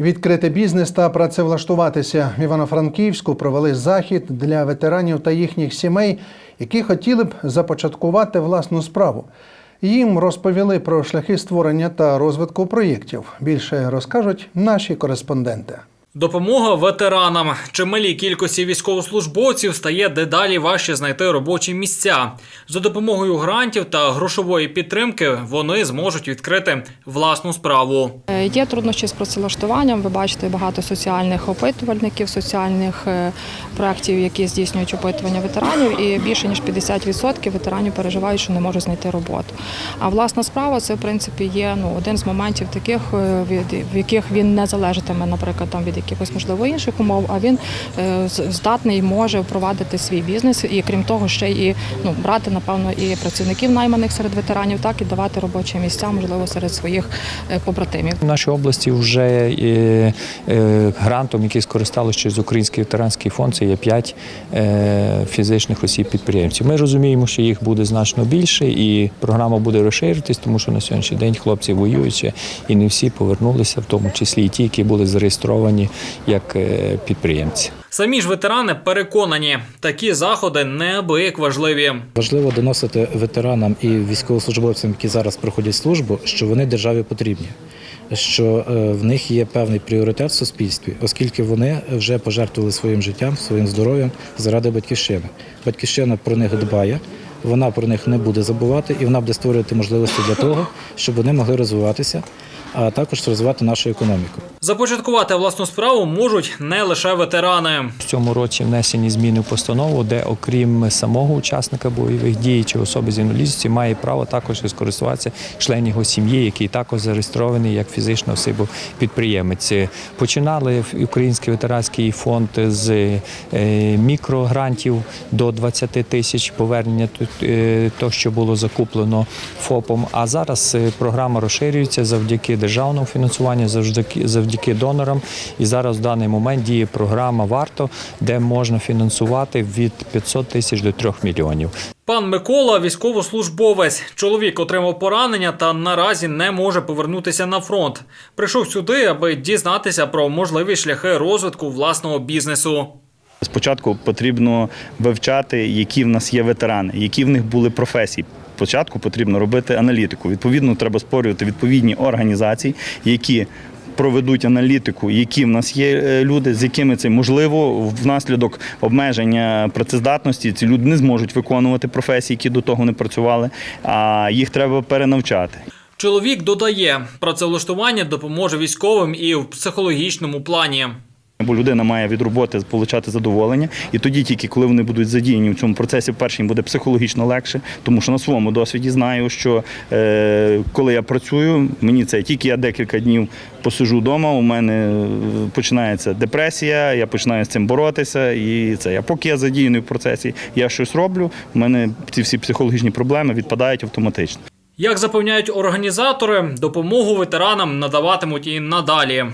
Відкрити бізнес та працевлаштуватися в Івано-Франківську провели захід для ветеранів та їхніх сімей, які хотіли б започаткувати власну справу. Їм розповіли про шляхи створення та розвитку проєктів. Більше розкажуть наші кореспонденти. Допомога ветеранам. Чималій кількості військовослужбовців стає дедалі важче знайти робочі місця. За допомогою грантів та грошової підтримки вони зможуть відкрити власну справу. Е, Є труднощі з працевлаштуванням. Ви бачите багато соціальних опитувальників, соціальних е, проєктів, які здійснюють опитування ветеранів, і більше ніж 50% ветеранів переживають, що не можуть знайти роботу. А власна справа це в принципі є ну один з моментів таких, е, від яких він не залежатиме, наприклад, там від якихось можливо інших умов, а він е, здатний може впровадити свій бізнес і крім того, ще і ну брати напевно і працівників найманих серед ветеранів, так і давати робочі місця, можливо, серед своїх е, побратимів. В нашій області вже е, грантом, який скористалися через Український ветеранський фонд, це є 5 е, фізичних осіб підприємців. Ми розуміємо, що їх буде значно більше, і програма буде розширитись, тому що на сьогоднішній день хлопці воюють і не всі повернулися, в тому числі і ті, які були зареєстровані як е, підприємці. Самі ж ветерани переконані, такі заходи неабияк важливі. Важливо доносити ветеранам і військовослужбовцям, які зараз проходять службу, що вони державі потрібні, що е, в них є певний пріоритет в суспільстві, оскільки вони вже пожертвували своїм життям, своїм здоров'ям заради батьківщини. Батьківщина про них дбає. Вона про них не буде забувати, і вона буде створювати можливості для того, щоб вони могли розвиватися, а також розвивати нашу економіку. Започаткувати власну справу можуть не лише ветерани. В цьому році внесені зміни в постанову, де окрім самого учасника бойових дій чи особи з інвалідністю має право також скористуватися член його сім'ї, який також зареєстрований як фізична особа підприємець. Починали Український ветеранський фонд з е, мікрогрантів до 20 тисяч повернення е, того, що було закуплено ФОПом. А зараз е, програма розширюється завдяки державному фінансуванню, завдяки завдяки донорам. І зараз в даний момент діє програма Варто, де можна фінансувати від 500 тисяч до 3 мільйонів. Пан Микола військовослужбовець. Чоловік отримав поранення та наразі не може повернутися на фронт. Прийшов сюди, аби дізнатися про можливі шляхи розвитку власного бізнесу. Спочатку потрібно вивчати, які в нас є ветерани, які в них були професії. Спочатку потрібно робити аналітику. Відповідно, треба створювати відповідні організації, які проведуть аналітику, які в нас є е, люди, з якими це можливо внаслідок обмеження працездатності. Ці люди не зможуть виконувати професії, які до того не працювали, а їх треба перенавчати. Чоловік додає, працевлаштування допоможе військовим і в психологічному плані. Бо людина має від роботи отримати задоволення, і тоді, тільки коли вони будуть задіяні в цьому процесі, перше їм буде психологічно легше, тому що на своєму досвіді знаю, що е, коли я працюю, мені це тільки я декілька днів посижу вдома, у мене е, починається депресія, я починаю з цим боротися, і це я поки я задіяний в процесі, я щось роблю. У мене ці всі психологічні проблеми відпадають автоматично. Як запевняють організатори, допомогу ветеранам надаватимуть і надалі.